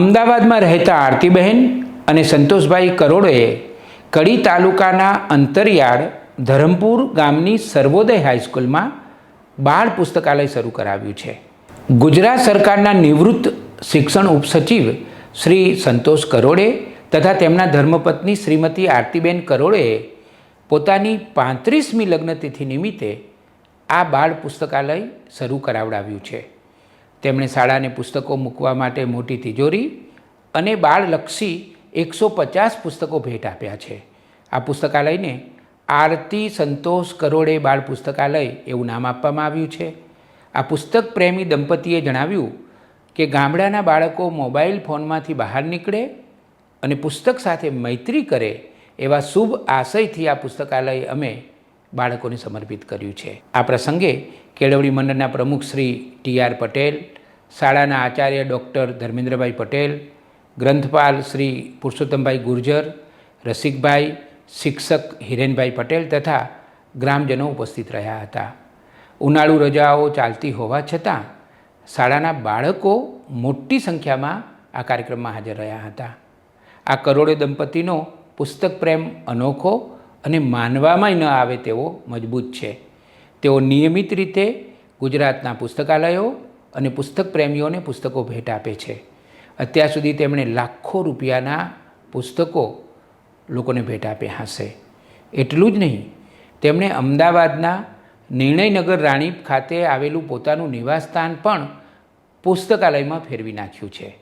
અમદાવાદમાં રહેતા આરતીબહેન અને સંતોષભાઈ કરોડોએ કડી તાલુકાના અંતરિયાળ ધરમપુર ગામની સર્વોદય હાઈસ્કૂલમાં બાળ પુસ્તકાલય શરૂ કરાવ્યું છે. ગુજરાત સરકારના નિવૃત્ત શિક્ષણ ઉપસચિવ શ્રી સંતોષ કરોડે તથા તેમના ધર્મપત્ની શ્રીમતી આરતીબેન કરોડેએ પોતાની પાંત્રીસમી લગ્નતિથિ નિમિત્તે આ બાળ પુસ્તકાલય શરૂ કરાવડાવ્યું છે. તેમણે શાળાને પુસ્તકો મૂકવા માટે મોટી તિજોરી અને બાળલક્ષી એકસો પચાસ પુસ્તકો ભેટ આપ્યા છે. આ પુસ્તકાલયને આરતી સંતોષ કરોડે બાળ પુસ્તકાલય એવું નામ આપવામાં આવ્યું છે. આ પુસ્તક પ્રેમી દંપતીએ જણાવ્યું કે ગામડાના બાળકો મોબાઈલ ફોનમાંથી બહાર નીકળે અને પુસ્તક સાથે મૈત્રી કરે એવા શુભ આશયથી આ પુસ્તકાલય અમે બાળકોને સમર્પિત કર્યું છે. આ પ્રસંગે કેળવણી મંડળના પ્રમુખ શ્રી ટી આર પટેલ, શાળાના આચાર્ય ડૉક્ટર ધર્મેન્દ્રભાઈ પટેલ, ગ્રંથપાલ શ્રી પુરુષોત્તમભાઈ ગુર્જર, રસિકભાઈ, શિક્ષક હિરેનભાઈ પટેલ તથા ગ્રામજનો ઉપસ્થિત રહ્યા હતા. ઉનાળુ રજાઓ ચાલતી હોવા છતાં શાળાના બાળકો મોટી સંખ્યામાં આ કાર્યક્રમમાં હાજર રહ્યા હતા. આ કરોડો દંપતીનો પુસ્તક પ્રેમ અનોખો અને માનવામાં ન આવે તેવો મજબૂત છે. તેઓ નિયમિત રીતે ગુજરાતના પુસ્તકાલયો અને પુસ્તક પ્રેમીઓને પુસ્તકો ભેટ આપે છે. અત્યાર સુધી તેમણે લાખો રૂપિયાના પુસ્તકો લોકોને ભેટ આપ્યા હશે. એટલું જ નહીં, તેમણે અમદાવાદના નિર્ણયનગર રાણીપ ખાતે આવેલું પોતાનું નિવાસસ્થાન પણ પુસ્તકાલયમાં ફેરવી નાખ્યું છે.